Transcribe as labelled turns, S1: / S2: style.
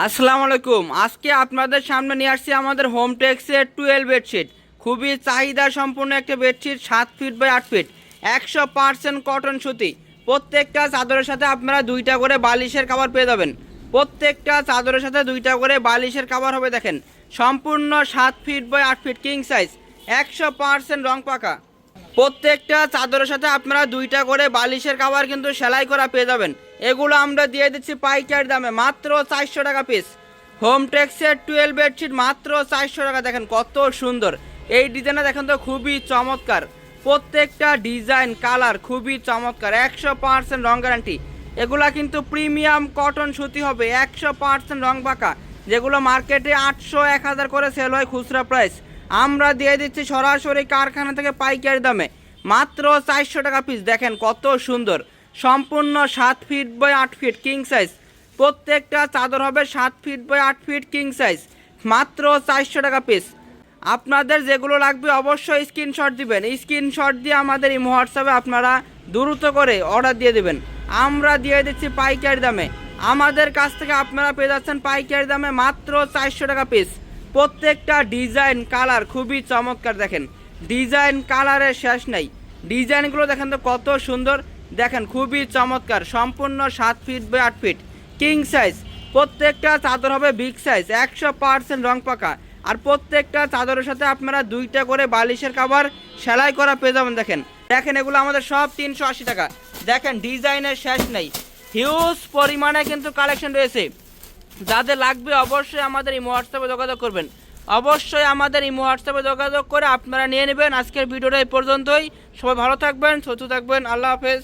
S1: আসসালামু আলাইকুম। আজকে আপনাদের সামনে নিয়ে আসছি আমাদের হোম টেক্সের টুয়েলভ বেডশিট খুবই চাহিদা সম্পূর্ণ একটা বেডশিট সাত ফিট বাই আট ফিট একশো পার্সেন্ট কটন সুতি। প্রত্যেকটা চাদরের সাথে আপনারা দুইটা করে বালিশের কাভার পেয়ে যাবেন। প্রত্যেকটা চাদরের সাথে দুইটা করে বালিশের কাভার হবে, দেখেন। সম্পূর্ণ সাত ফিট বাই আট ফিট কিং সাইজ একশো পার্সেন্ট রং পাকা। প্রত্যেকটা চাদরের সাথে আপনারা দুইটা করে বালিশের কাভার কিন্তু সেলাই করা পেয়ে যাবেন। এগুলো আমরা দিয়ে দিচ্ছি পাইকারি দামে, মাত্র চারশো টাকা পিস হোম টেক্সের টুয়েলভ বেডশিট মাত্র চারশো টাকা। দেখেন কত সুন্দর। এই ডিজাইনটা দেখেন তো খুবই চমৎকার। প্রত্যেকটা ডিজাইন, কালার খুবই চমৎকার, একশো পার্সেন্ট রং গ্যারান্টি এগুলা কিন্তু প্রিমিয়াম কটন সুতি হবে, একশো পার্সেন্ট রং পাকা যেগুলো মার্কেটে আটশো, এক হাজার করে সেল হয় খুচরা প্রাইস আমরা দিয়ে দিচ্ছি সরাসরি কারখানা থেকে পাইকারি দামে। মাত্র চারশো টাকা পিস দেখেন কত সুন্দর। সম্পূর্ণ সাত ফিট বাই আট ফিট কিং সাইজ প্রত্যেকটা চাদর হবে সাত ফিট বাই আট ফিট কিং সাইজ মাত্র চারশো টাকা পিস আপনাদের যেগুলো লাগবে অবশ্যই স্ক্রিনশট দিবেন। স্ক্রিনশট দিয়ে আমাদের এই হোয়াটসঅ্যাপে আপনারা দ্রুত করে অর্ডার দিয়ে দেবেন। আমরা দিয়ে দিচ্ছি পাইকারি দামে। আমাদের কাছ থেকে আপনারা পেয়ে যাচ্ছেন পাইকারি দামে মাত্র চারশো টাকা পিস প্রত্যেকটা ডিজাইন কালার খুবই চমৎকার দেখেন। ডিজাইন কালারের শেষ নেই। ডিজাইনগুলো দেখেন তো কত সুন্দর। দেখেন খুবই চমৎকার। সম্পূর্ণ সাত ফিট বাই আট ফিট কিং সাইজ প্রত্যেকটা চাদর হবে বিগ সাইজ একশো পার্সেন্ট রং পাকা। আর প্রত্যেকটা চাদরের সাথে আপনারা দুইটা করে বালিশের কাভার সেলাই করা পেয়ে যাবেন দেখেন। দেখেন এগুলো আমাদের সব তিনশো আশি টাকা। দেখেন ডিজাইনের শেষ নেই। হিউজ পরিমাণে কিন্তু কালেকশন রয়েছে। যাদের লাগবে অবশ্যই আমাদের এই হোয়াটসঅ্যাপে যোগাযোগ করবেন। অবশ্যই আমাদের এই হোয়াটসঅ্যাপে যোগাযোগ করে আপনারা নিয়ে নেবেন। আজকের ভিডিওটা এই পর্যন্তই। সবাই ভালো থাকবেন, সুস্থ থাকবেন। আল্লাহ হাফেজ।